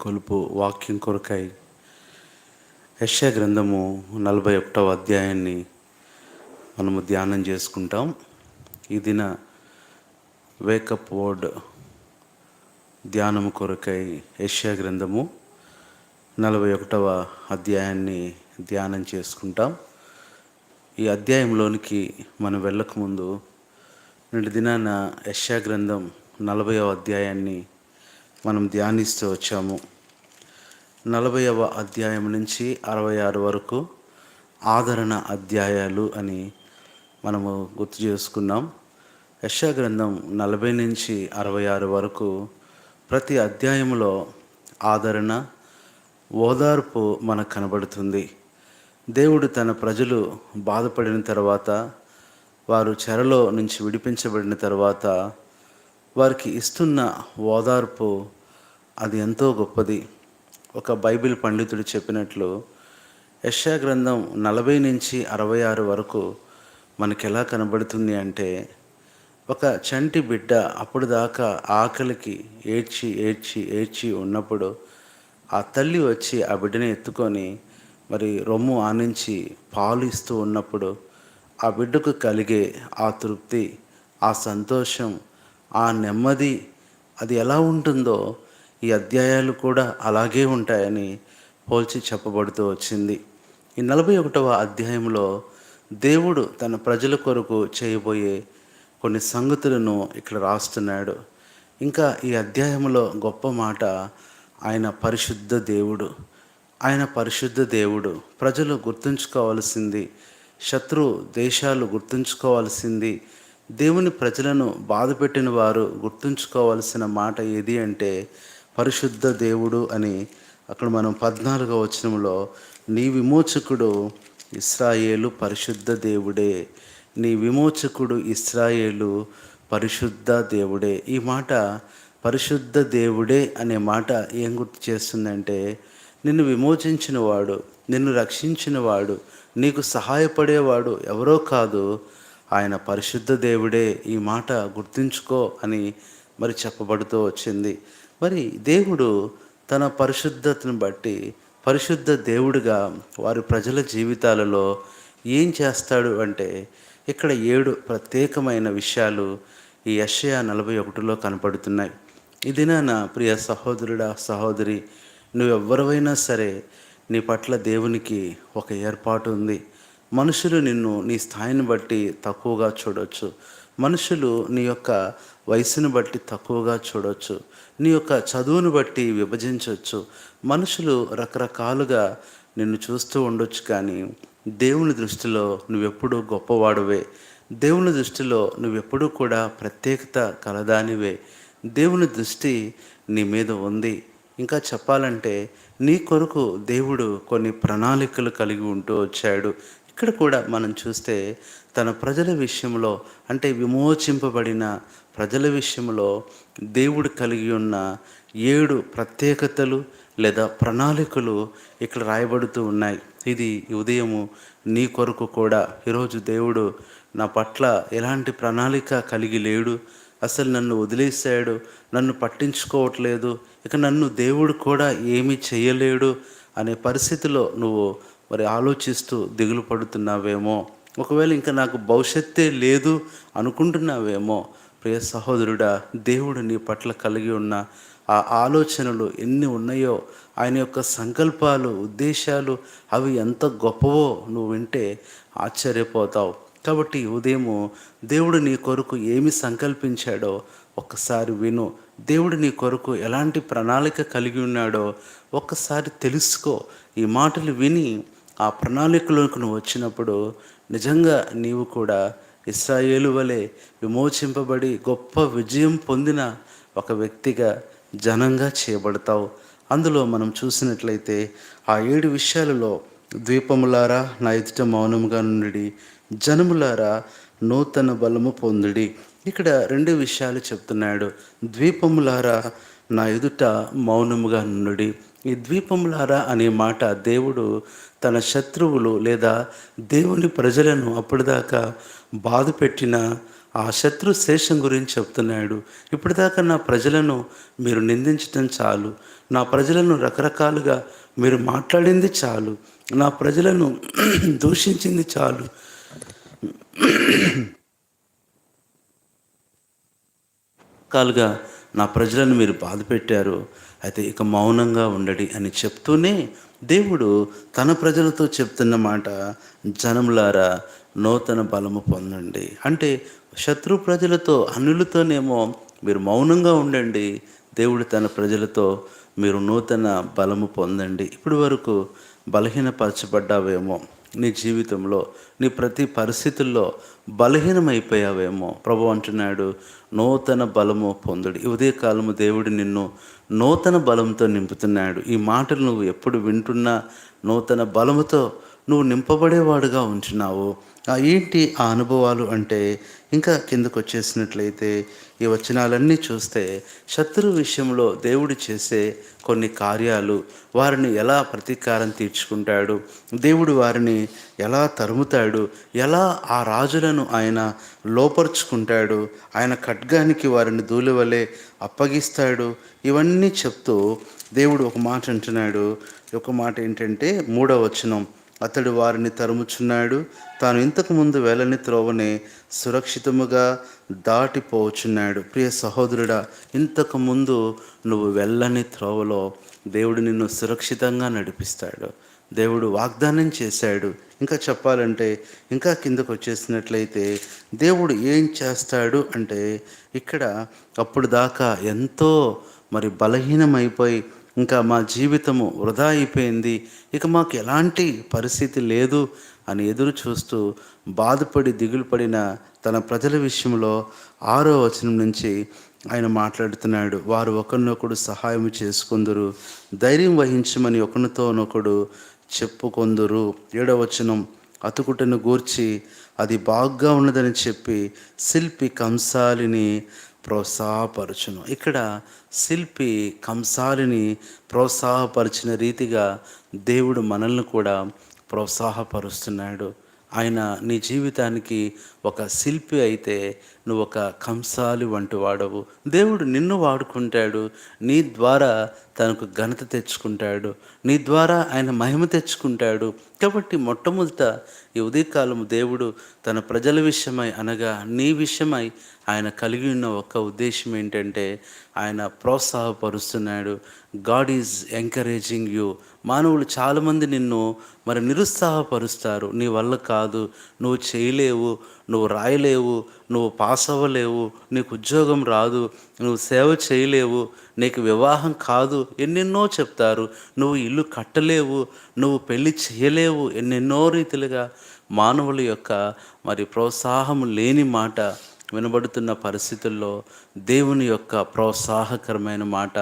కొలుపు వాక్యం కొరకై యెషయా గ్రంథము నలభై ఒకటవ అధ్యాయాన్ని మనము ధ్యానం చేసుకుంటాం. ఈ దిన వేకప్ వర్డ్ ధ్యానము కొరకై యష్యా గ్రంథము నలభై ఒకటవ అధ్యాయాన్ని ధ్యానం చేసుకుంటాం. ఈ అధ్యాయంలోనికి మనం వెళ్ళకముందు నేటి దినాన యష్యా గ్రంథం నలభైవ అధ్యాయాన్ని మనం ధ్యానిస్తూ వచ్చాము. నలభైవ అధ్యాయం నుంచి అరవై ఆరు వరకు ఆదరణ అధ్యాయాలు అని మనము గుర్తు చేసుకున్నాం. యశాగ్రంథం నలభై నుంచి అరవై ఆరు వరకు ప్రతి అధ్యాయంలో ఆదరణ ఓదార్పు మనకు కనబడుతుంది. దేవుడు తన ప్రజలు బాధపడిన తర్వాత వారు చెరలో నుంచి విడిపించబడిన తర్వాత వారికి ఇస్తున్న ఓదార్పు అది ఎంతో గొప్పది. ఒక బైబిల్ పండితుడు చెప్పినట్లు యశా గ్రంథం నలభై నుంచి అరవై ఆరు వరకు మనకి ఎలా కనబడుతుంది అంటే ఒక చంటి బిడ్డ అప్పుడు దాకా ఆకలికి ఏడ్చి ఏడ్చి ఏడ్చి ఉన్నప్పుడు ఆ తల్లి వచ్చి ఆ బిడ్డని ఎత్తుకొని మరి రొమ్ము ఆనించి పాలు ఇస్తూ ఉన్నప్పుడు ఆ బిడ్డకు కలిగే ఆ తృప్తి ఆ సంతోషం ఆ నెమ్మది అది ఎలా ఉంటుందో ఈ అధ్యాయాలు కూడా అలాగే ఉంటాయని పోల్చి చెప్పబడుతూ వచ్చింది. ఈ నలభై ఒకటవ అధ్యాయంలో దేవుడు తన ప్రజల కొరకు చేయబోయే కొన్ని సంగతులను ఇక్కడ రాస్తున్నాడు. ఇంకా ఈ అధ్యాయంలో గొప్ప మాట ఆయన పరిశుద్ధ దేవుడు ఆయన పరిశుద్ధ దేవుడు. ప్రజలు గుర్తుంచుకోవాల్సింది శత్రు దేశాలు గుర్తుంచుకోవాల్సింది దేవుని ప్రజలను బాధపెట్టిన వారు గుర్తుంచుకోవాల్సిన మాట ఏది అంటే పరిశుద్ధ దేవుడు అని. అక్కడ మనం పద్నాలుగో వచనంలో నీ విమోచకుడు ఇస్రాయేలు పరిశుద్ధ దేవుడే. నీ విమోచకుడు ఇస్రాయేలు పరిశుద్ధ దేవుడే. ఈ మాట పరిశుద్ధ దేవుడే అనే మాట ఏం గుర్తు చేస్తుందంటే నిన్ను విమోచించినవాడు నిన్ను రక్షించినవాడు నీకు సహాయపడేవాడు ఎవరో కాదు. ఆయన పరిశుద్ధ దేవుడే ఈ మాట గుర్తుంచుకో అని మరి చెప్పబడుతూ వచ్చింది. మరి దేవుడు తన పరిశుద్ధతను బట్టి పరిశుద్ధ దేవుడిగా వారి ప్రజల జీవితాలలో ఏం చేస్తాడు అంటే ఇక్కడ ఏడు ప్రత్యేకమైన విషయాలు ఈ యషయా నలభై ఒకటిలో కనపడుతున్నాయి. ఇది నా ప్రియ సహోదరుడా సహోదరి నువ్వెవ్వరైనా సరే నీ పట్ల దేవునికి ఒక ఏర్పాటు ఉంది. మనుషులు నిన్ను నీ స్థాయిని బట్టి తక్కువగా చూడవచ్చు మనుషులు నీ యొక్క వయసును బట్టి తక్కువగా చూడవచ్చు నీ యొక్క చదువును బట్టి విభజించవచ్చు మనుషులు రకరకాలుగా నిన్ను చూస్తూ ఉండొచ్చు కానీ దేవుని దృష్టిలో నువ్వెప్పుడూ గొప్పవాడువే. దేవుని దృష్టిలో నువ్వెప్పుడూ కూడా ప్రత్యేకత కలదానివే. దేవుని దృష్టి నీ మీద ఉంది. ఇంకా చెప్పాలంటే నీ కొరకు దేవుడు కొన్ని ప్రణాళికలు కలిగి ఉంటూ వచ్చాడు. ఇక్కడ కూడా మనం చూస్తే తన ప్రజల విషయంలో అంటే విమోచింపబడిన ప్రజల విషయంలో దేవుడు కలిగి ఉన్న ఏడు ప్రత్యేకతలు లేదా ప్రణాళికలు ఇక్కడ రాయబడుతూ ఉన్నాయి. ఇది ఉదయము నీ కొరకు కూడా ఈరోజు దేవుడు నా పట్ల ఎలాంటి ప్రణాళిక కలిగి లేడు. అసలు నన్ను వదిలేశాడు నన్ను పట్టించుకోవట్లేదు ఇక నన్ను దేవుడు కూడా ఏమీ చేయలేడు అనే పరిస్థితిలో నువ్వు మరి ఆలోచిస్తూ దిగులు పడుతున్నావేమో? ఒకవేళ ఇంకా నాకు భవిష్యత్తే లేదు అనుకుంటున్నావేమో? ప్రియ సహోదరుడా దేవుడు నీ పట్ల కలిగి ఉన్న ఆ ఆలోచనలు ఎన్ని ఉన్నాయో ఆయన యొక్క సంకల్పాలు ఉద్దేశాలు అవి ఎంత గొప్పవో నువ్వు వింటే ఆశ్చర్యపోతావు. కాబట్టి ఉదయము దేవుడు నీ కొరకు ఏమి సంకల్పించాడో ఒక్కసారి విను. దేవుడు నీ కొరకు ఎలాంటి ప్రణాళిక కలిగి ఉన్నాడో ఒక్కసారి తెలుసుకో. ఈ మాటలు విని ఆ ప్రణాళికలోకి నువ్వు వచ్చినప్పుడు నిజంగా నీవు కూడా ఇస్రాయేలు వలె విమోచింపబడి గొప్ప విజయం పొందిన ఒక వ్యక్తిగా జనంగా చేయబడతావు. అందులో మనం చూసినట్లయితే ఆ ఏడు విషయాలలో ద్వీపములారా నా ఎదుట మౌనముగా నుండి జనములారా నూతన బలము పొందుడి. ఇక్కడ రెండు విషయాలు చెప్తున్నాడు. ద్వీపములారా నా ఎదుట మౌనముగా నుండి ఈ ద్వీపములారా అనే మాట దేవుడు తన శత్రువులు లేదా దేవుని ప్రజలను అప్పటిదాకా బాధ పెట్టిన ఆ శత్రు శేషం గురించి చెప్తున్నాడు. ఇప్పటిదాకా నా ప్రజలను మీరు నిందించటం చాలు. నా ప్రజలను రకరకాలుగా మీరు మాట్లాడింది చాలు. నా ప్రజలను దూషించింది చాలు. రకాలుగా నా ప్రజలను మీరు బాధ పెట్టారు. అయితే ఇక మౌనంగా ఉండడి అని చెప్తూనే దేవుడు తన ప్రజలతో చెప్తున్న మాట జనములారా నూతన బలము పొందండి. అంటే శత్రు ప్రజలతో అన్నులతోనేమో మీరు మౌనంగా ఉండండి. దేవుడు తన ప్రజలతో మీరు నూతన బలము పొందండి. ఇప్పటి వరకు బలహీనపరచబడ్డావేమో. నీ జీవితంలో నీ ప్రతి పరిస్థితుల్లో బలహీనమైపోయావేమో. ప్రభు అంటున్నాడు నూతన బలము పొందుడు. ఉదయకాలము దేవుడు నిన్ను నూతన బలంతో నింపుతున్నాడు. ఈ మాటలు నువ్వు ఎప్పుడు వింటున్నా నూతన బలముతో నువ్వు నింపబడేవాడుగా ఉంచినావు. ఆ ఏంటి ఆ అనుభవాలు అంటే? ఇంకా కిందకు వచ్చేసినట్లయితే ఈ వచనాలన్నీ చూస్తే శత్రు విషయంలో దేవుడు చేసే కొన్ని కార్యాలు వారిని ఎలా ప్రతీకారం తీర్చుకుంటాడు? దేవుడు వారిని ఎలా తరుముతాడు? ఎలా ఆ రాజులను ఆయన లోపరుచుకుంటాడు? ఆయన ఖడ్గానికి వారిని దూలివలే అప్పగిస్తాడు? ఇవన్నీ చెప్తూ దేవుడు ఒక మాట అంటున్నాడు. ఒక మాట ఏంటంటే మూడవ వచనం అతడు వారిని తరుముచున్నాడు. తాను ఇంతకు ముందు వెళ్ళని త్రోవనే సురక్షితముగా దాటిపోవచ్చున్నాడు ప్రియ సహోదరుడా ఇంతకుముందు నువ్వు వెళ్ళని త్రోవలో దేవుడు నిన్ను సురక్షితంగా నడిపిస్తాడు. దేవుడు వాగ్దానం చేశాడు. ఇంకా చెప్పాలంటే ఇంకా కిందకు వచ్చేసినట్లయితే దేవుడు ఏం చేస్తాడు అంటే ఇక్కడ అప్పుడు దాకా ఎంతో మరి బలహీనమైపోయి ఇంకా మా జీవితము వృధా అయిపోయింది. ఇక మాకు ఎలాంటి పరిస్థితి లేదు అని ఎదురు చూస్తూ బాధపడి దిగులు పడిన తన ప్రజల విషయంలో ఆరో వచనం నుంచి ఆయన మాట్లాడుతున్నాడు. వారు ఒకరినొకడు సహాయం చేసుకుందరు ధైర్యం వహించమని ఒకరితోనొకడు చెప్పుకొందురు. ఏడవచనం అతుకుటను గూర్చి అది బాగా ఉన్నదని చెప్పి శిల్పి కంసాలిని ప్రోత్సాహపరచును. ఇక్కడ శిల్పి కంసాలిని ప్రోత్సాహపరిచిన రీతిగా దేవుడు మనల్ని కూడా ప్రోత్సాహపరుస్తున్నాడు. ఆయన నీ జీవితానికి ఒక శిల్పి అయితే నువ్వు ఒక కంసాలి వంటి వాడవు. దేవుడు నిన్ను వాడుకుంటాడు. నీ ద్వారా తనకు ఘనత తెచ్చుకుంటాడు. నీ ద్వారా ఆయన మహిమ తెచ్చుకుంటాడు. కాబట్టి మొట్టమొదట ఈ ఉదయకాలము దేవుడు తన ప్రజల విషయమై అనగా నీ విషయమై ఆయన కలిగి ఉన్న ఒక ఉద్దేశం ఏంటంటే ఆయన ప్రోత్సాహపరుస్తున్నాడు. God is encouraging you. మానవులు చాలామంది నిన్ను మరి నిరుత్సాహపరుస్తారు. నీ వల్ల కాదు. నువ్వు చేయలేవు. నువ్వు రాయలేవు నువ్వు పాస్ అవ్వలేవు నీకు ఉద్యోగం రాదు నువ్వు సేవ చేయలేవు నీకు వివాహం కాదు ఎన్నెన్నో చెప్తారు. నువ్వు ఇల్లు కట్టలేవు నువ్వు పెళ్ళి చేయలేవు ఎన్నెన్నో రీతిలుగా మానవుల యొక్క మరి ప్రోత్సాహం లేని మాట వినబడుతున్న పరిస్థితుల్లో దేవుని యొక్క ప్రోత్సాహకరమైన మాట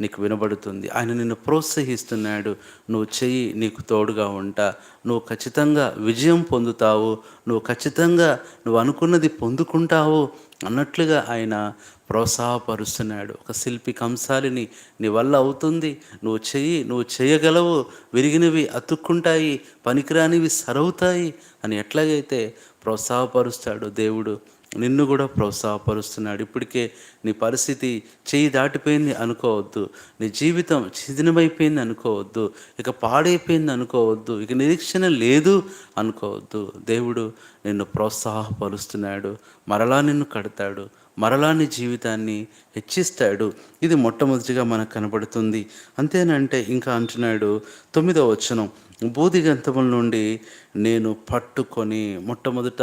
నీకు వినబడుతుంది. ఆయన నిన్ను ప్రోత్సహిస్తున్నాడు. నువ్వు చెయ్యి నీకు తోడుగా ఉంటా. నువ్వు ఖచ్చితంగా విజయం పొందుతావు. నువ్వు ఖచ్చితంగా నువ్వు అనుకున్నది పొందుకుంటావు అన్నట్లుగా ఆయన ప్రోత్సాహపరుస్తున్నాడు. ఒక శిల్పి కంసాలిని నీ వల్ల అవుతుంది. నువ్వు చెయ్యి నువ్వు చేయగలవు. విరిగినవి అతుక్కుంటాయి. పనికిరానివి సరవుతాయి అని ఎట్లాగైతే ప్రోత్సాహపరుస్తాడు దేవుడు నిన్ను కూడా ప్రోత్సాహపరుస్తున్నాడు. ఇప్పటికే నీ పరిస్థితి చేయి దాటిపోయింది అనుకోవద్దు. నీ జీవితం చిదినమైపోయింది అనుకోవద్దు. ఇక పాడైపోయింది అనుకోవద్దు. ఇక నిరీక్షణ లేదు అనుకోవద్దు. దేవుడు నిన్ను ప్రోత్సాహపరుస్తున్నాడు. మరలా నిన్ను కడతాడు. మరలా నీ జీవితాన్ని హెచ్చిస్తాడు. ఇది మొట్టమొదటిగా మనకు కనబడుతుంది. అంతేనంటే ఇంకా అంటున్నాడు తొమ్మిదవ వచనం. బూదిగంతముల నుండి నేను పట్టుకొని మొట్టమొదట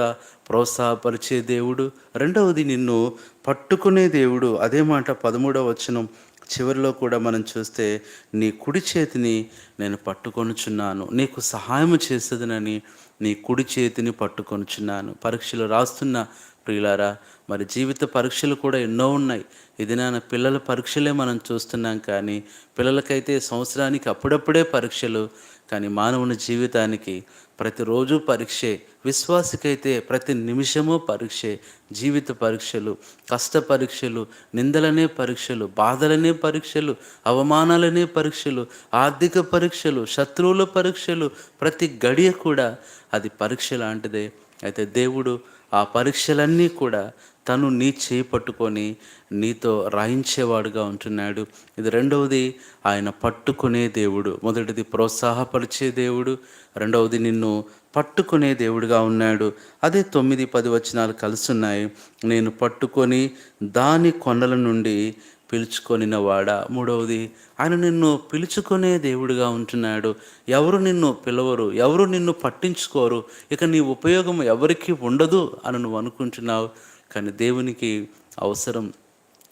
ప్రోత్సాహపరిచే దేవుడు రెండవది నిన్ను పట్టుకునే దేవుడు. అదే మాట పదమూడవ వచనం చివరిలో కూడా మనం చూస్తే నీ కుడి చేతిని నేను పట్టుకొనుచున్నాను నీకు సహాయం చేసేదనని నీ కుడి చేతిని పట్టుకొనుచున్నాను. పరీక్షలు రాస్తున్న ప్రియులారా మరి జీవిత పరీక్షలు కూడా ఎన్నో ఉన్నాయి. ఇది నాన్న పిల్లల పరీక్షలే మనం చూస్తున్నాం కానీ పిల్లలకైతే సంవత్సరానికి అప్పుడప్పుడే పరీక్షలు కానీ మానవుని జీవితానికి ప్రతిరోజు పరీక్షే విశ్వాసికైతే ప్రతి నిమిషము పరీక్షే జీవిత పరీక్షలు కష్ట పరీక్షలు నిందలనే పరీక్షలు బాధలనే పరీక్షలు అవమానాలనే పరీక్షలు ఆర్థిక పరీక్షలు శత్రువుల పరీక్షలు ప్రతి గడియ కూడా అది పరీక్ష లాంటిదే. అయితే దేవుడు ఆ పరీక్షలన్నీ కూడా తను నీ చేయి పట్టుకొని నీతో రాయించేవాడుగా ఉంటున్నాడు. ఇది రెండవది ఆయన పట్టుకునే దేవుడు. మొదటిది ప్రోత్సాహపరిచే దేవుడు. రెండవది నిన్ను పట్టుకునే దేవుడుగా ఉన్నాడు. అదే తొమ్మిది పది వచనాలు కలుసున్నాయి నేను పట్టుకొని దాని కొండల నుండి పిలుచుకొనిన వాడా మూడవది ఆయన నిన్ను పిలుచుకునే దేవుడిగా ఉంటున్నాడు. ఎవరు నిన్ను పిలవరు? ఎవరు నిన్ను పట్టించుకోరు? ఇక నీ ఉపయోగం ఎవరికి ఉండదు అని నువ్వు అనుకుంటున్నావు. కానీ దేవునికి అవసరం.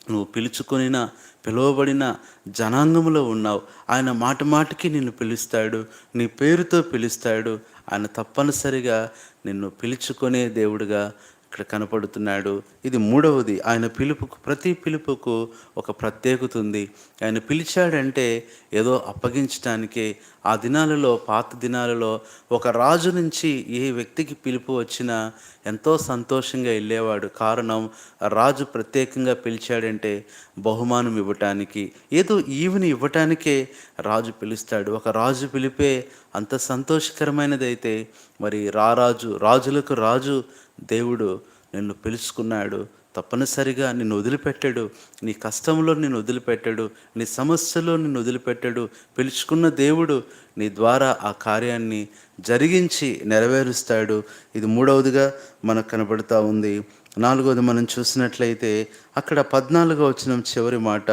నువ్వు పిలుచుకొనిన పిలువబడిన జనాంగంలో ఉన్నావు. ఆయన మాట మాటికి నిన్ను పిలుస్తాడు. నీ పేరుతో పిలుస్తాడు. ఆయన తప్పనిసరిగా నిన్ను పిలుచుకునే దేవుడిగా ఇక్కడ కనపడుతున్నాడు. ఇది మూడవది. ఆయన పిలుపుకు ప్రతి పిలుపుకు ఒక ప్రత్యేకత ఉంది. ఆయన పిలిచాడంటే ఏదో అప్పగించడానికే ఆ దినాలలో పాత దినాలలో ఒక రాజు నుంచి ఏ వ్యక్తికి పిలుపు వచ్చినా ఎంతో సంతోషంగా వెళ్ళేవాడు. కారణం రాజు ప్రత్యేకంగా పిలిచాడంటే బహుమానం ఇవ్వటానికి. ఏదో ఈవిని ఇవ్వటానికే రాజు పిలుస్తాడు. ఒక రాజు పిలిపే అంత సంతోషకరమైనదైతే మరి రారాజు రాజులకు రాజు దేవుడు నిన్ను పిలుచుకున్నాడు తప్పనిసరిగా నిన్ను వదిలిపెట్టాడు నీ కష్టంలో నిన్ను వదిలిపెట్టాడు నీ సమస్యలో నిన్ను వదిలిపెట్టాడు. పిలుచుకున్న దేవుడు నీ ద్వారా ఆ కార్యాన్ని జరిగించి నెరవేరుస్తాడు. ఇది మూడవదిగా మనకు కనబడుతూ ఉంది. నాలుగవది మనం చూసినట్లయితే అక్కడ పద్నాలుగో వచ్చిన చివరి మాట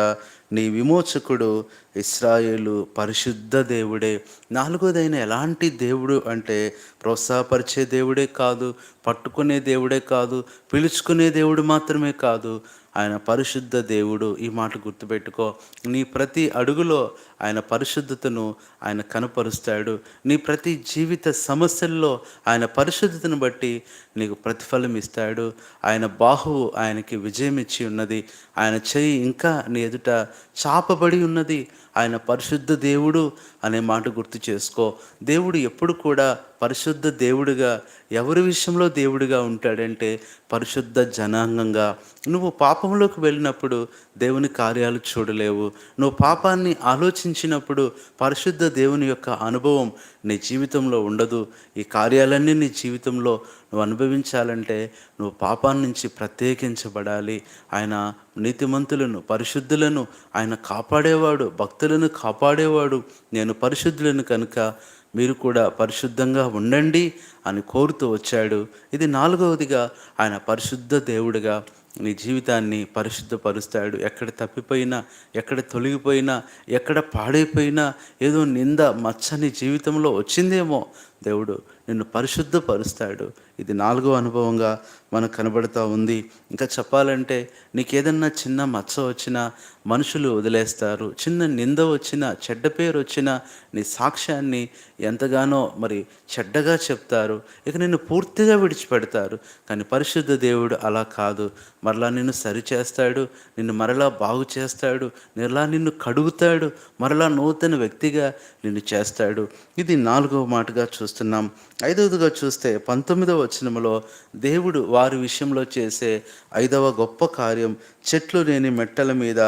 నీ విమోచకుడు ఇస్రాయేలు పరిశుద్ధ దేవుడే. నాలుగోదైన ఎలాంటి దేవుడు అంటే ప్రోత్సాహపరిచే దేవుడే కాదు పట్టుకునే దేవుడే కాదు పిలుచుకునే దేవుడు మాత్రమే కాదు. ఆయన పరిశుద్ధ దేవుడు. ఈ మాట గుర్తుపెట్టుకో. నీ ప్రతి అడుగులో ఆయన పరిశుద్ధతను ఆయన కనపరుస్తాడు. నీ ప్రతి జీవిత సమస్యల్లో ఆయన పరిశుద్ధతను బట్టి నీకు ప్రతిఫలం ఇస్తాడు. ఆయన బాహువు ఆయనకి విజయం ఇచ్చి ఉన్నది. ఆయన చెయ్యి ఇంకా నీ ఎదుట చాపబడి ఉన్నది. ఆయన పరిశుద్ధ దేవుడు అనే మాట గుర్తు చేసుకో. దేవుడు ఎప్పుడు కూడా పరిశుద్ధ దేవుడిగా ఎవరి విషయంలో దేవుడిగా ఉంటాడంటే పరిశుద్ధ జనాంగంగా. నువ్వు పాపంలోకి వెళ్ళినప్పుడు దేవుని కార్యాలు చూడలేవు. నువ్వు పాపాన్ని ఆలోచించినప్పుడు పరిశుద్ధ దేవుని యొక్క అనుభవం నీ జీవితంలో ఉండదు. ఈ కార్యాలన్నీ నీ జీవితంలో నువ్వు అనుభవించాలంటే నువ్వు పాపాన్ని నుంచి ప్రత్యేకించబడాలి. ఆయన నీతిమంతులను పరిశుద్ధులను ఆయన కాపాడేవాడు భక్తులను కాపాడేవాడు. నేను పరిశుద్ధులను కనుక మీరు కూడా పరిశుద్ధంగా ఉండండి అని కోరుతూ వచ్చాడు. ఇది నాలుగవదిగా ఆయన పరిశుద్ధ దేవుడిగా నీ జీవితాన్ని పరిశుద్ధపరుస్తాడు. ఎక్కడ తప్పిపోయినా ఎక్కడ తొలగిపోయినా ఎక్కడ పాడైపోయినా ఏదో నింద మచ్చని జీవితంలో వచ్చిందేమో దేవుడు నిన్ను పరిశుద్ధపరుస్తాడు. ఇది నాలుగో అనుభవంగా మనకు కనబడుతూ ఉంది. ఇంకా చెప్పాలంటే నీకు ఏదన్నా చిన్న మచ్చ వచ్చినా మనుషులు వదిలేస్తారు. చిన్న నింద వచ్చినా చెడ్డ పేరు వచ్చినా నీ సాక్ష్యాన్ని ఎంతగానో మరి చెడ్డగా చెప్తారు. ఇక నిన్ను పూర్తిగా విడిచిపెడతారు. కానీ పరిశుద్ధ దేవుడు అలా కాదు. మరలా నిన్ను సరిచేస్తాడు. నిన్ను మరలా బాగు చేస్తాడు. మరలా నిన్ను కడుగుతాడు. మరలా నూతన వ్యక్తిగా నిన్ను చేస్తాడు. ఇది నాలుగవ మాటగా చూస్తున్నాం. ఐదవదిగా చూస్తే పంతొమ్మిదవ వచనములో దేవుడు వారి విషయంలో చేసే ఐదవ గొప్ప కార్యం చెట్లు లేని మెట్టల మీద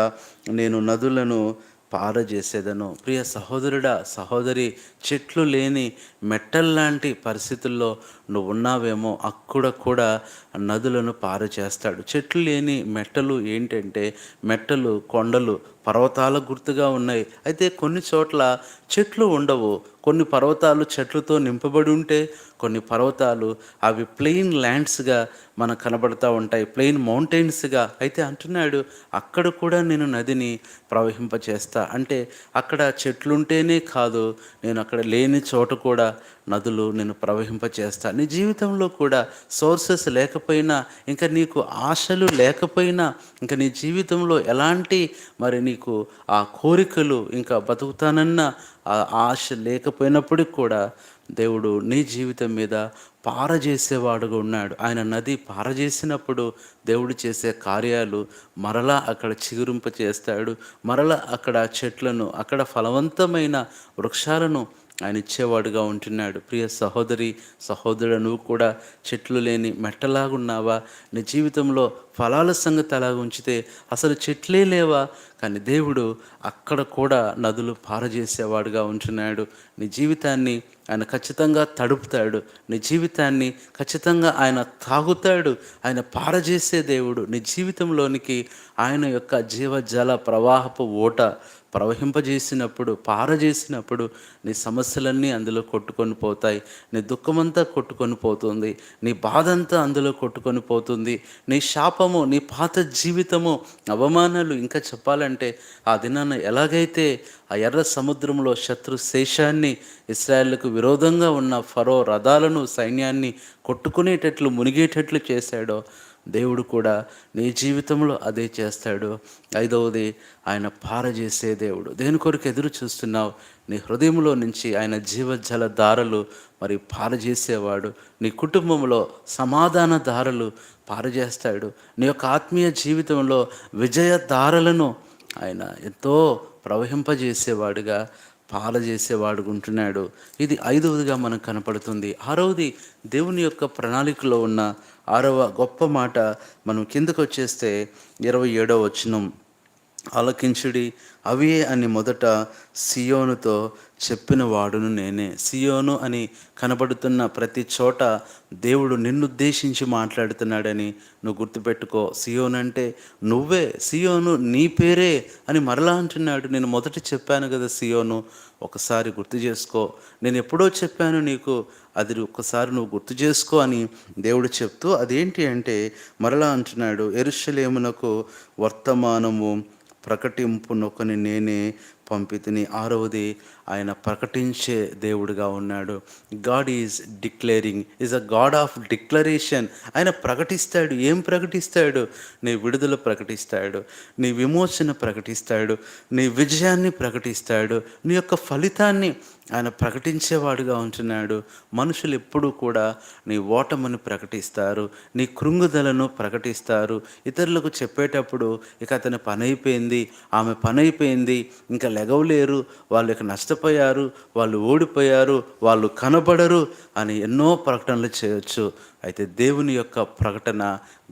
నేను నదులను పారజేసేదను. ప్రియ సహోదరుడా సహోదరి చెట్లు లేని మెట్టల్లాంటి పరిస్థితుల్లో నువ్వు ఉన్నావేమో అక్కడ కూడా నదులను పార చేస్తాడు చెట్లు లేని మెట్టలు ఏంటంటే మెట్టలు కొండలు పర్వతాల గుర్తుగా ఉన్నాయి. అయితే కొన్ని చోట్ల చెట్లు ఉండవు. కొన్ని పర్వతాలు చెట్లతో నింపబడి ఉంటే కొన్ని పర్వతాలు అవి ప్లెయిన్ ల్యాండ్స్గా మనకు కనబడుతూ ఉంటాయి. ప్లెయిన్ మౌంటైన్స్గా అయితే అంటున్నాడు అక్కడ కూడా నేను నదిని ప్రవహింపచేస్తా. అంటే అక్కడ చెట్లుంటేనే కాదు నేను అక్కడ లేని చోట కూడా నదులు నేను ప్రవహింపచేస్తా. నీ జీవితంలో కూడా సోర్సెస్ లేకపోయినా ఇంకా నీకు ఆశలు లేకపోయినా ఇంకా నీ జీవితంలో ఎలాంటి మరి నీకు ఆ కోరికలు ఇంకా బతుకుతానన్న ఆ ఆశ లేకపోయినప్పటికి కూడా దేవుడు నీ జీవితం మీద పారజేసేవాడుగా ఉన్నాడు. ఆయన నది పారజేసినప్పుడు దేవుడు చేసే కార్యాలు మరలా అక్కడ చిగురింప చేస్తాడు మరలా అక్కడ చెట్లను అక్కడ ఫలవంతమైన వృక్షాలను ఆయన ఇచ్చేవాడుగా ఉంటున్నాడు. ప్రియ సహోదరి సహోదరుడు నువ్వు కూడా చెట్లు లేని మెట్టలాగున్నావా నీ జీవితంలో ఫలాల సంగతి అలా ఉంచితే అసలు చెట్లే లేవా? కానీ దేవుడు అక్కడ కూడా నదులు పారజేసేవాడుగా ఉంటున్నాడు. నీ జీవితాన్ని ఆయన ఖచ్చితంగా తడుపుతాడు. నీ జీవితాన్ని ఖచ్చితంగా ఆయన తాగుతాడు. ఆయన పారజేసే దేవుడు. నీ జీవితంలోనికి ఆయన యొక్క జీవజల ప్రవాహపు ఓట ప్రవహింపజేసినప్పుడు పారజేసినప్పుడు నీ సమస్యలన్నీ అందులో కొట్టుకొని పోతాయి. నీ దుఃఖమంతా కొట్టుకొని పోతుంది. నీ బాధంతా అందులో కొట్టుకొని పోతుంది. నీ శాపము నీ పాత జీవితము అవమానాలు ఇంకా చెప్పాలంటే ఆ దినాన ఎలాగైతే ఆ ఎర్ర సముద్రంలో శత్రు శేషాన్ని ఇస్రాయేళ్ళకు విరోధంగా ఉన్న ఫరో రథాలను సైన్యాన్ని కొట్టుకునేటట్లు మునిగేటట్లు చేశాడో దేవుడు కూడా నీ జీవితంలో అదే చేస్తాడు. ఐదవది ఆయన పారజేసే దేవుడు. దేని కొరకు ఎదురు చూస్తున్నావు? నీ హృదయంలో నుంచి ఆయన జీవజల దారలు మరి పారజేసేవాడు. నీ కుటుంబంలో సమాధాన దారలు పారజేస్తాడు. నీ యొక్క ఆత్మీయ జీవితంలో విజయ దారలను ఆయన ఎంతో ప్రవహింపజేసేవాడుగా పాలజేసేవాడు ఉంటున్నాడు. ఇది ఐదవదిగా మనకు కనపడుతుంది. ఆరవది దేవుని యొక్క ప్రణాళికలో ఉన్న ఆరవ గొప్ప మాట మనం కిందకు వచ్చేస్తే ఇరవై ఏడవ వచనం. ఆలకించుడి. అవే అని మొదట సియోనుతో చెప్పిన వాడును నేనే. సియోను అని కనబడుతున్న ప్రతి చోట దేవుడు నిన్నుద్దేశించి మాట్లాడుతున్నాడని నువ్వు గుర్తుపెట్టుకో. సియోను అంటే నువ్వే. సియోను నీ పేరే అని మరలా అంటున్నాడు. నేను మొదట చెప్పాను కదా సియోను ఒకసారి గుర్తు చేసుకో. నేను ఎప్పుడో చెప్పాను నీకు అది ఒక్కసారి నువ్వు గుర్తు చేసుకో అని దేవుడు చెప్తూ అదేంటి అంటే మరలా అంటున్నాడు. ఎరుషలేమునకు వర్తమానము ప్రకటింపునొకని నేనే పంపితిని. ఆరవది ఆయన ప్రకటించే దేవుడుగా ఉన్నాడు. God is declaring is a God of declaration ఆయన ప్రకటిస్తాడు. ఏం ప్రకటిస్తాడు? నీ విడుదల ప్రకటిస్తాడు. నీ విమోచన ప్రకటిస్తాడు. నీ విజయాన్ని ప్రకటిస్తాడు. నీ యొక్క ఫలితాన్ని ఆయన ప్రకటించేవాడుగా ఉంటున్నాడు. మనుషులు ఎప్పుడూ కూడా నీ ఓటమును ప్రకటిస్తారు. నీ కృంగుదలను ప్రకటిస్తారు. ఇతరులకు చెప్పేటప్పుడు ఇక అతని పని అయిపోయింది ఆమె పని అయిపోయింది ఇంకా లెగవలేరు వాళ్ళు ఇక నష్టపోయారు వాళ్ళు ఓడిపోయారు వాళ్ళు కనబడరు అని ఎన్నో ప్రకటనలు చేయొచ్చు. అయితే దేవుని యొక్క ప్రకటన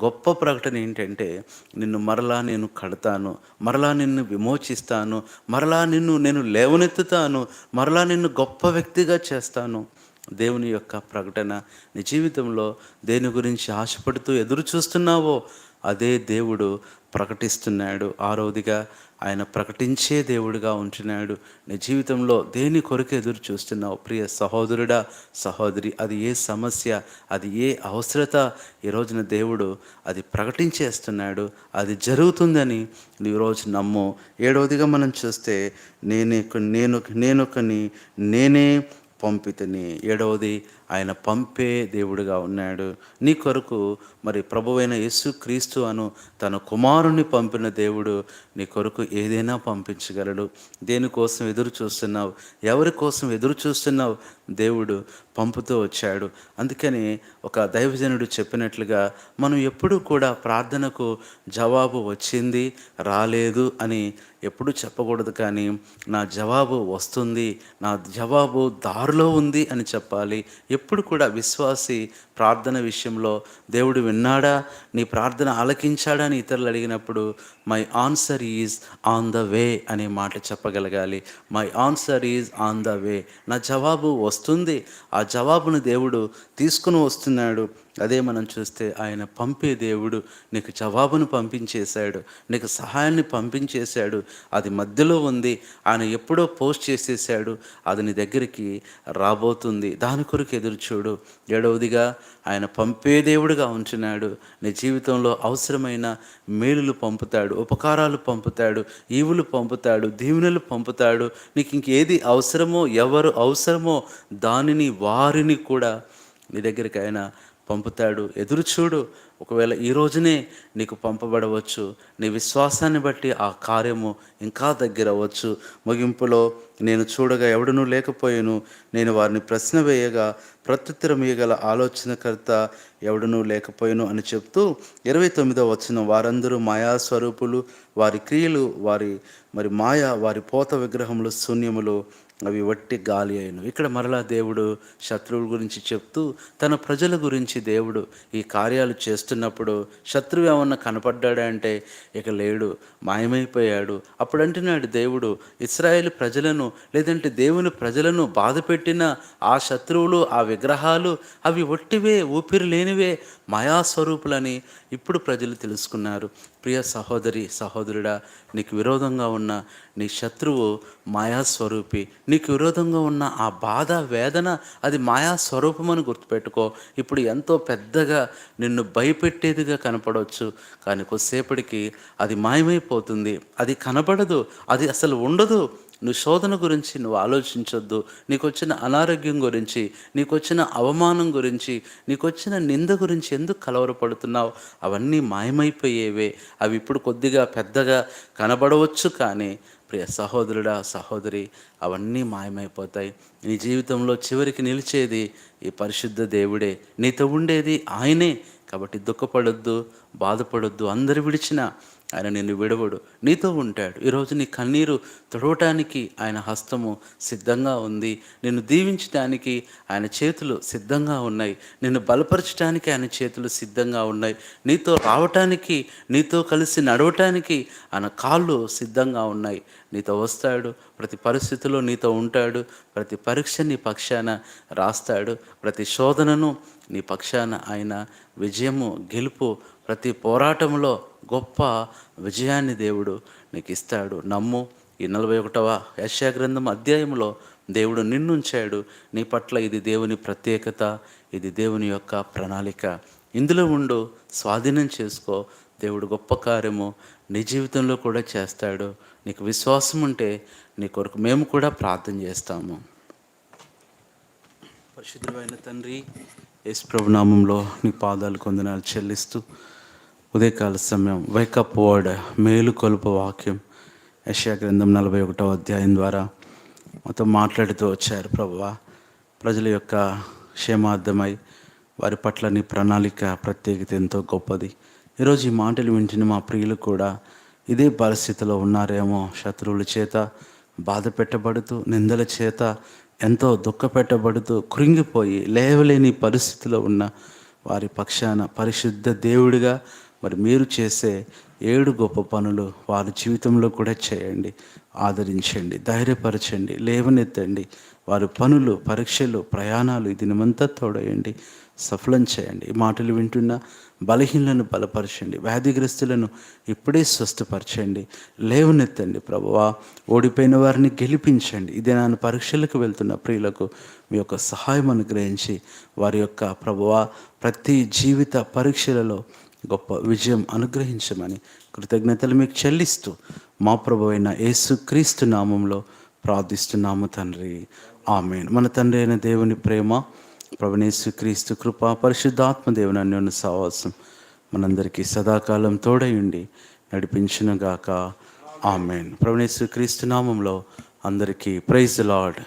గొప్ప ప్రకటన ఏంటంటే నిన్ను మరలా నేను కడతాను మరలా నిన్ను విమోచిస్తాను మరలా నిన్ను నేను లేవనెత్తుతాను మరలా నిన్ను గొప్ప వ్యక్తిగా చేస్తాను. దేవుని యొక్క ప్రకటన నీ జీవితంలో దేని గురించి ఆశపడుతూ ఎదురు చూస్తున్నావో అదే దేవుడు ప్రకటిస్తున్నాడు. ఆరోదిగా ఆయన ప్రకటించే దేవుడిగా ఉంటున్నాడు. నీ జీవితంలో దేని కొరకు ఎదురు చూస్తున్నావు? ప్రియ సహోదరుడా సహోదరి అది ఏ సమస్య అది ఏ అవసరత? ఈ రోజున దేవుడు అది ప్రకటించేస్తున్నాడు. అది జరుగుతుందని ఈరోజు నమ్ము. ఏడవదిగా మనం చూస్తే నేనే నేను నేనొకని నేనే పంపితని. ఏడవది ఆయన పంపే దేవుడుగా ఉన్నాడు. నీ కొరకు మరి ప్రభువైన యేసు క్రీస్తు అను తన కుమారుని పంపిన దేవుడు నీ కొరకు ఏదైనా పంపించగలడు. దేనికోసం ఎదురు చూస్తున్నావు? ఎవరి కోసం ఎదురు చూస్తున్నావు? దేవుడు పంపుతూ వచ్చాడు. అందుకని ఒక దైవజనుడు చెప్పినట్లుగా మనం ఎప్పుడూ కూడా ప్రార్థనకు జవాబు వచ్చింది రాలేదు అని ఎప్పుడు చెప్పకూడదు కానీ నా జవాబు వస్తుంది నా జవాబు దారిలో ఉంది అని చెప్పాలి. ఎప్పుడు కూడా విశ్వాసి ప్రార్థన విషయంలో దేవుడు విన్నాడా? నీ ప్రార్థన ఆలకించాడా? అని ఇతరులు అడిగినప్పుడు my answer is on the way అనే మాట చెప్పగలగాలి. My answer is on the way నా జవాబు వస్తుంది. ఆ జవాబును దేవుడు తీసుకుని వస్తున్నాడు. అదే మనం చూస్తే ఆయన పంపే దేవుడు నీకు జవాబును పంపించేశాడు. నీకు సహాయాన్ని పంపించేశాడు. అది మధ్యలో ఉంది. ఆయన ఎప్పుడో పోస్ట్ చేసేసాడు అది నీ దగ్గరికి రాబోతుంది. దాని కొరకు ఎదురు చూడు ఏడవదిగా ఆయన పంపే దేవుడుగా ఉంచినాడు. నీ జీవితంలో అవసరమైన మేలులు పంపుతాడు ఉపకారాలు పంపుతాడు ఈవులు పంపుతాడు దీవెనలు పంపుతాడు. నీకు ఇంకేది అవసరమో ఎవరు అవసరమో దానిని వారిని కూడా నీ దగ్గరికి ఆయన పంపుతాడు. ఎదురు చూడు ఒకవేళ ఈ రోజునే నీకు పంపబడవచ్చు. నీ విశ్వాసాన్ని బట్టి ఆ కార్యము ఇంకా దగ్గర అవ్వచ్చు ముగింపులో నేను చూడగా ఎవడనూ లేకపోయాను. నేను వారిని ప్రశ్న వేయగా ప్రత్యుత్తరం ఇయ్యగల ఆలోచనకర్త ఎవడనూ లేకపోయాను అని చెప్తూ ఇరవై తొమ్మిదో వచ్చిన వారందరూ మాయా స్వరూపులు వారి క్రియలు వారి మరి మాయ వారి పోత విగ్రహములు శూన్యములు అవి వట్టి గాలి అయిన ఇక్కడ మరలా దేవుడు శత్రువుల గురించి చెప్తూ తన ప్రజల గురించి దేవుడు ఈ కార్యాలు చేస్తున్నప్పుడు శత్రువు ఏమన్నా కనపడ్డాడా అంటే ఇక లేడు మాయమైపోయాడు. అప్పుడు అంటున్నాడు దేవుడు ఇస్రాయేల్ ప్రజలను లేదంటే దేవుని ప్రజలను బాధపెట్టిన ఆ శత్రువులు ఆ విగ్రహాలు అవి ఒట్టివే ఊపిరి లేనివే మాయాస్వరూపులని ఇప్పుడు ప్రజలు తెలుసుకున్నారు. ప్రియ సహోదరి సహోదరుడా నీకు విరోధంగా ఉన్న నీ శత్రువు మాయాస్వరూపి. నీకు విరోధంగా ఉన్న ఆ బాధ వేదన అది మాయాస్వరూపం అని గుర్తుపెట్టుకో. ఇప్పుడు ఎంతో పెద్దగా నిన్ను భయపెట్టేదిగా కనపడవచ్చు కానీ కొద్దిసేపటికి అది మాయమైపోతుంది. అది కనపడదు అది అసలు ఉండదు. నువ్వు శోధన గురించి నువ్వు ఆలోచించొద్దు. నీకు వచ్చిన అనారోగ్యం గురించి నీకు వచ్చిన అవమానం గురించి నీకు వచ్చిన నింద గురించి ఎందుకు కలవరపడుతున్నావు? అవన్నీ మాయమైపోయేవే. అవి ఇప్పుడు కొద్దిగా పెద్దగా కనబడవచ్చు కానీ ప్రియ సహోదరుడా సహోదరి అవన్నీ మాయమైపోతాయి. నీ జీవితంలో చివరికి నిలిచేది ఈ పరిశుద్ధ దేవుడే. నీతో ఉండేది ఆయనే. కాబట్టి దుఃఖపడొద్దు బాధపడొద్దు. అందరు విడిచిన ఆయన నిన్ను విడవడు. నీతో ఉంటాడు. ఈరోజు నీ కన్నీరు తుడవటానికి ఆయన హస్తము సిద్ధంగా ఉంది. నిన్ను దీవించడానికి ఆయన చేతులు సిద్ధంగా ఉన్నాయి. నిన్ను బలపరచడానికి ఆయన చేతులు సిద్ధంగా ఉన్నాయి. నీతో రావటానికి నీతో కలిసి నడవటానికి ఆయన కాళ్ళు సిద్ధంగా ఉన్నాయి. నీతో వస్తాడు. ప్రతి పరిస్థితిలో నీతో ఉంటాడు. ప్రతి పరీక్ష నీ పక్షాన రాస్తాడు. ప్రతి శోధనను నీ పక్షాన ఆయన విజయము గెలుపు ప్రతి పోరాటంలో గొప్ప విజయాన్ని దేవుడు నీకు ఇస్తాడు నమ్ము. ఈ నలభై ఒకటవ యశా గ్రంథం అధ్యాయంలో దేవుడు నిన్నుంచాడు. నీ పట్ల ఇది దేవుని ప్రత్యేకత ఇది దేవుని యొక్క ప్రణాళిక. ఇందులో ఉండు స్వాధీనం చేసుకో. దేవుడు గొప్ప కార్యము నీ జీవితంలో కూడా చేస్తాడు. నీకు విశ్వాసం ఉంటే నీ కొరకు మేము కూడా ప్రార్థన చేస్తాము. పరిశుద్ధమైన తండ్రి యేసు ప్రభునామంలో నీ పాదాలు కొందనాలు చెల్లిస్తూ ఉదయకాల సమయం వైకప్ వర్డ్ మేలు కొలుపు వాక్యం యశా గ్రంథం నలభై ఒకటో అధ్యాయం ద్వారా మొత్తం మాట్లాడుతూ వచ్చారు ప్రభువ. ప్రజల యొక్క క్షేమార్థమై వారి పట్ల నీ ప్రణాళిక ప్రత్యేకత ఎంతో గొప్పది. ఈరోజు ఈ మాటలు వింటున్న మా ప్రియులు కూడా ఇదే పరిస్థితిలో ఉన్నారేమో శత్రువుల చేత బాధ పెట్టబడుతూ నిందల చేత ఎంతో దుఃఖ పెట్టబడుతూ కృంగిపోయి లేవలేని పరిస్థితిలో ఉన్న వారి పక్షాన పరిశుద్ధ దేవుడిగా మరి మీరు చేసే ఏడు గొప్ప పనులు వారి జీవితంలో కూడా చేయండి ఆదరించండి ధైర్యపరచండి లేవనెత్తండి. వారి పనులు పరీక్షలు ప్రయాణాలు ఇది నిమంతా తోడయండి సఫలం చేయండి. ఈ మాటలు వింటున్న బలహీనలను బలపరచండి వ్యాధిగ్రస్తులను ఇప్పుడే స్వస్థపరచండి లేవనెత్తండి ప్రభువా. ఓడిపోయిన వారిని గెలిపించండి. ఇదే నాన్న పరీక్షలకు వెళ్తున్న ప్రియులకు మీ యొక్క సహాయం అనుగ్రహించి వారి యొక్క ప్రభువా ప్రతి జీవిత పరీక్షలలో గొప్ప విజయం అనుగ్రహించమని కృతజ్ఞతలు మీకు చెల్లిస్తూ మా ప్రభు అయిన యేసుక్రీస్తు నామంలో ప్రార్థిస్తున్నాము తండ్రి. ఆమెన్. మన తండ్రి అయిన దేవుని ప్రేమ ప్రభునేసు క్రీస్తు కృప పరిశుద్ధాత్మ దేవుని అన్యోన్య సావాసం మనందరికీ సదాకాలం తోడై ఉండి నడిపించునుగాక. ఆమెన్. ప్రభునేసు క్రీస్తు నామంలో అందరికీ ప్రైజ్ లార్డ్.